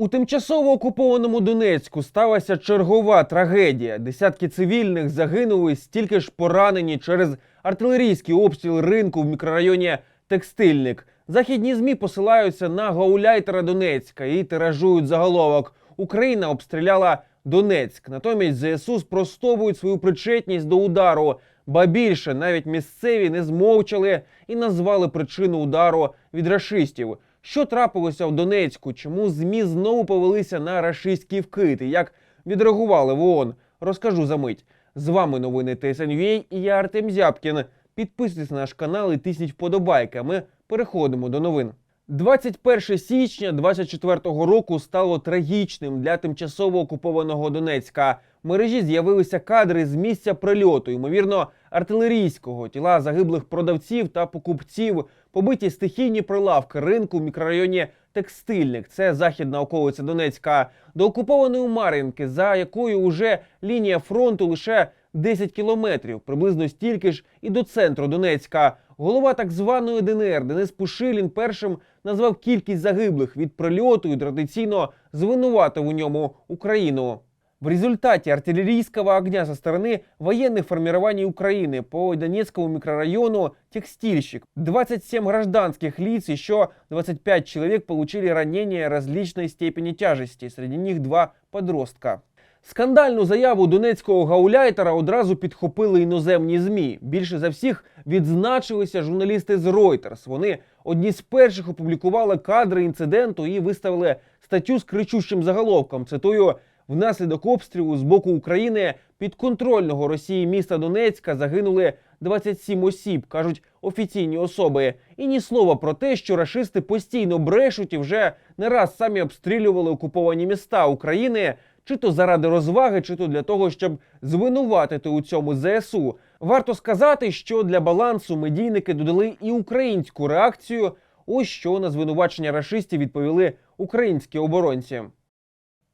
У тимчасово окупованому Донецьку сталася чергова трагедія. Десятки цивільних загинули, стільки ж поранені через артилерійський обстріл ринку в мікрорайоні Текстильник. Західні змі посилаються на гауляйтера Донецька і тиражують заголовок. Україна обстріляла Донецьк. Натомість ЗСУ спростовують свою причетність до удару. Ба більше навіть місцеві не змовчали і назвали причину удару від рашистів. Що трапилося в Донецьку? Чому змі знову повелися на рашистський вкид? І як відреагували в ООН? Розкажу за мить. З вами новини ТСНВ і я Артем Зябкін. Підписуйтесь на наш канал і тисніть вподобайки. Ми переходимо до новин. 21 січня 24-го року стало трагічним для тимчасово окупованого Донецька. Мережі з'явилися кадри з місця прильоту, ймовірно, артилерійського, тіла загиблих продавців та покупців, побиті стихійні прилавки ринку в мікрорайоні Текстильник. Це західна околиця Донецька, до окупованої Мар'їнки, за якою уже лінія фронту лише 10 кілометрів, приблизно стільки ж і до центру Донецька. Голова так званої ДНР Денис Пушилін першим назвав кількість загиблих від прильоту і традиційно звинуватив у ньому Україну. В результате артиллерийского огня со стороны военных формирований Украины по Донецкому микрорайону «Текстильщик». 27 гражданских лиц, еще 25 человек получили ранения различной степени тяжести, среди них два подростка. Скандальну заяву донецького гауляйтера одразу підхопили іноземні змі. Більше за всіх відзначилися журналісти з Reuters. Вони одні з перших опублікували кадри інциденту і виставили статтю з кричущим заголовком. Цитую. Внаслідок обстрілу з боку України підконтрольного Росії міста Донецька загинули 27 осіб, кажуть офіційні особи. І ні слова про те, що рашисти постійно брешуть і вже не раз самі обстрілювали окуповані міста України, чи то заради розваги, чи то для того, щоб звинуватити у цьому ЗСУ. Варто сказати, що для балансу медійники додали і українську реакцію. Ось що на звинувачення рашистів відповіли українські оборонці.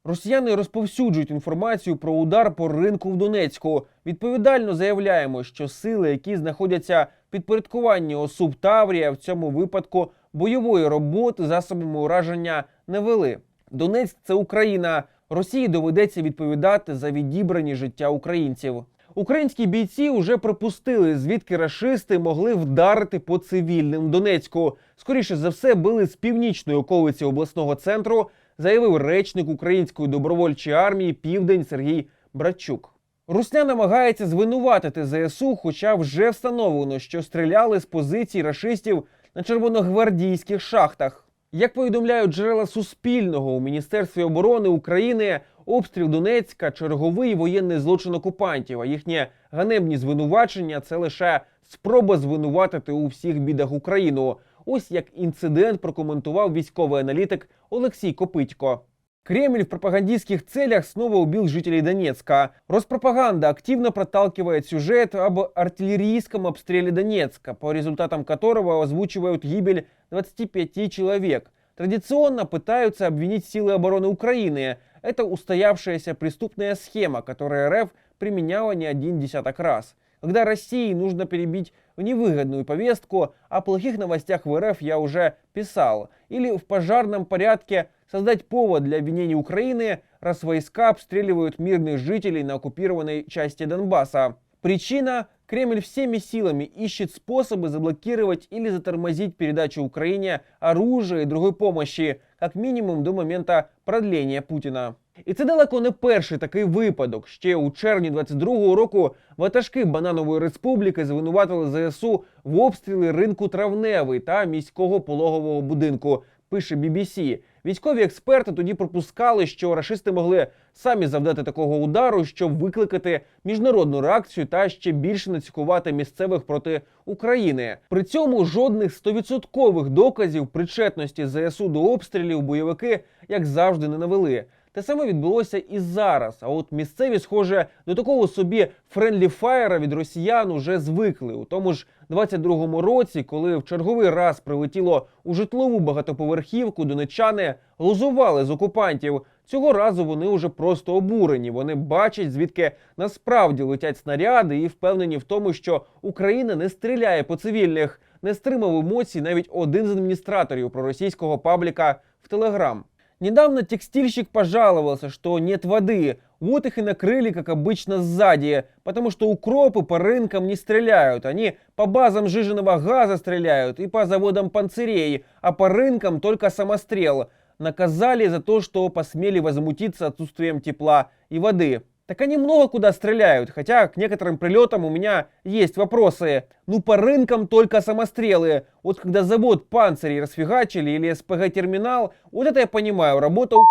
Росіяни розповсюджують інформацію про удар по ринку в Донецьку. Відповідально заявляємо, що сили, які знаходяться підпорядкуванні осуб Таврія, в цьому випадку бойової роботи засобами ураження не вели. Донецьк це Україна. Росії доведеться відповідати за відібрані життя українців. Українські бійці вже припустили, звідки рашисти могли вдарити по цивільним Донецьку. Скоріше за все, били з північної околиці обласного центру, заявив речник української добровольчої армії Південь Сергій Братчук. Русня намагається звинуватити ЗСУ, хоча вже встановлено, що стріляли з позицій рашистів на червоногвардійських шахтах. Як повідомляють джерела Суспільного у Міністерстві оборони України, обстріл Донецька черговий воєнний злочин окупантів, а їхні ганебні звинувачення це лише спроба звинуватити у всіх бідах Україну. Ось як інцидент прокоментував військовий аналітик Олексій Копитько. Кремль в пропагандистских целях снова убил жителей Донецка. Роспропаганда активно проталкивает сюжет об артиллерийском обстреле Донецка, по результатам которого озвучивают гибель 25 человек. Традиционно пытаются обвинить силы обороны Украины. Это устоявшаяся преступная схема, которую РФ применяла не один десяток раз. Когда России нужно перебить невыгодную повестку, о плохих новостях в РФ я уже писал. Или в пожарном порядке создать повод для обвинений Украины, раз войска обстреливают мирных жителей на оккупированной части Донбасса. Причина – Кремль всеми силами ищет способы заблокировать или затормозить передачу Украине оружия и другой помощи, как минимум до момента продления Путіна. І це далеко не перший такий випадок. Ще у червні 22-го року ватажки Бананової республіки звинуватили ЗСУ в обстріли ринку травневий та міського пологового будинку. Пише BBC. Військові експерти тоді пропускали, що рашисти могли самі завдати такого удару, щоб викликати міжнародну реакцію та ще більше націкувати місцевих проти України. При цьому жодних стовідсоткових доказів причетності ЗСУ до обстрілів бойовики, як завжди, не навели. Те саме відбулося і зараз. А от місцеві, схоже, до такого собі френдлі фаєра від росіян уже звикли. У тому ж 22-му році, коли в черговий раз прилетіло у житлову багатоповерхівку, донечани глузували з окупантів. Цього разу вони уже просто обурені. Вони бачать, звідки насправді летять снаряди, і впевнені в тому, що Україна не стріляє по цивільних. Не стримав емоцій навіть один з адміністраторів проросійського пабліка в Телеграм. Недавно текстильщик пожаловался, что нет воды. Вот их и накрыли, как обычно, сзади. Потому что укропы по рынкам не стреляют. Они по базам жиженного газа стреляют и по заводам панцирей. А по рынкам только самострел. Наказали за то, что посмели возмутиться отсутствием тепла и воды. Так они много куда стреляют, хотя к некоторым прилетам у меня есть вопросы. Ну по рынкам только самострелы. Вот когда завод панцирей расфигачили или СПГ-терминал, вот это я понимаю, работа у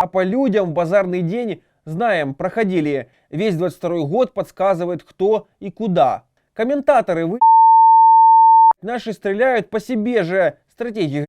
А по людям в базарный день, знаем, проходили. Весь 22 год подсказывает кто и куда. Комментаторы, вы наши стреляють по себе же стратегії.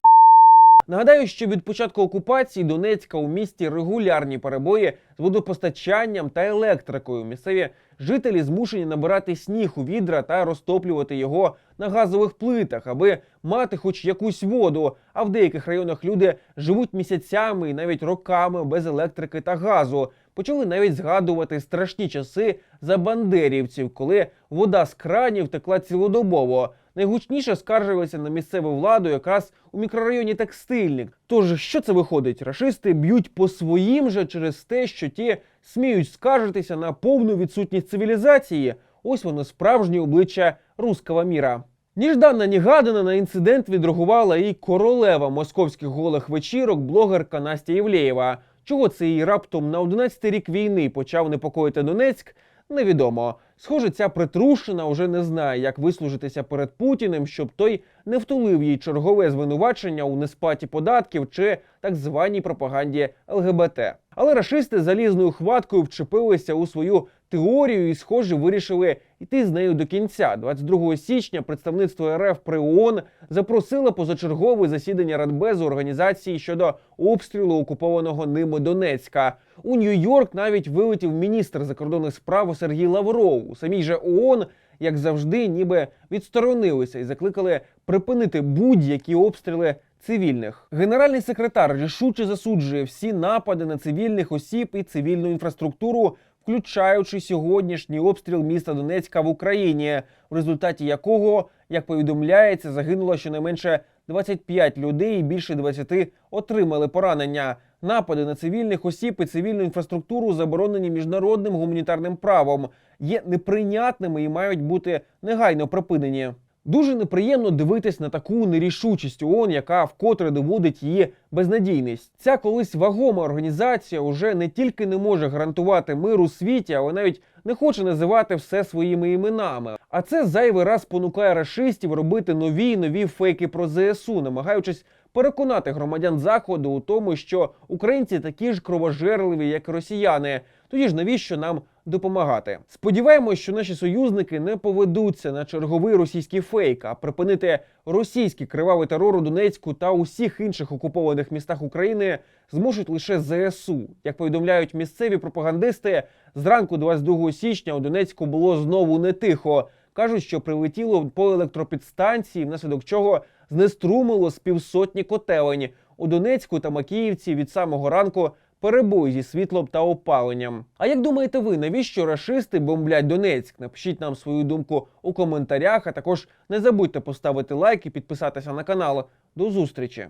Нагадаю, що від початку окупації Донецька у місті регулярні перебої з водопостачанням та електрикою. Місцеві жителі змушені набирати сніг у відра та розтоплювати його на газових плитах, аби мати хоч якусь воду. А в деяких районах люди живуть місяцями і навіть роками без електрики та газу. Почали навіть згадувати страшні часи за бандерівців, коли вода з кранів текла цілодобово. Найгучніше скаржилися на місцеву владу якраз у мікрорайоні Текстильник. Тож що це виходить? Рашисти б'ють по своїм же через те, що ті сміють скаржитися на повну відсутність цивілізації. Ось воно справжнє обличчя руского міра. Ніждана Нігадана на інцидент відреагувала і королева московських голих вечірок, блогерка Настя Євлеєва. Чого це її раптом на 11-й рік війни почав непокоїти Донецьк, невідомо. Схоже, ця притрушена уже не знає, як вислужитися перед Путіним, щоб той не втулив їй чергове звинувачення у несплаті податків чи так званій пропаганді ЛГБТ. Але рашисти залізною хваткою вчепилися у свою теорію і, схоже, вирішили йти з нею до кінця. 22 січня представництво РФ при ООН запросило позачергове засідання Радбезу організації щодо обстрілу окупованого ними Донецька. У Нью-Йорк навіть вилетів міністр закордонних справ Сергій Лавров. У самій же ООН, як завжди, ніби відсторонилися і закликали припинити будь-які обстріли цивільних. Генеральний секретар рішуче засуджує всі напади на цивільних осіб і цивільну інфраструктуру, включаючи сьогоднішній обстріл міста Донецька в Україні, в результаті якого, як повідомляється, загинуло щонайменше 25 людей і більше 20 отримали поранення. Напади на цивільних осіб і цивільну інфраструктуру заборонені міжнародним гуманітарним правом, є неприйнятними і мають бути негайно припинені. Дуже неприємно дивитись на таку нерішучість ООН, яка вкотре доводить її безнадійність. Ця колись вагома організація уже не тільки не може гарантувати мир у світі, але навіть не хоче називати все своїми іменами. А це зайвий раз спонукає рашистів робити нові й нові фейки про ЗСУ, намагаючись переконати громадян заходу у тому, що українці такі ж кровожерливі, як росіяни. Тоді ж навіщо нам допомагати? Сподіваємось, що наші союзники не поведуться на черговий російський фейк, а припинити російський кривавий терор у Донецьку та усіх інших окупованих містах України зможуть лише ЗСУ. Як повідомляють місцеві пропагандисти, зранку 22 січня у Донецьку було знову не тихо. Кажуть, що прилетіло по електропідстанції, внаслідок чого знеструмило з півсотні котелень. У Донецьку та Макіївці від самого ранку перебої зі світлом та опаленням. А як думаєте ви, навіщо рашисти бомблять Донецьк? Напишіть нам свою думку у коментарях, а також не забудьте поставити лайк і підписатися на канал. До зустрічі!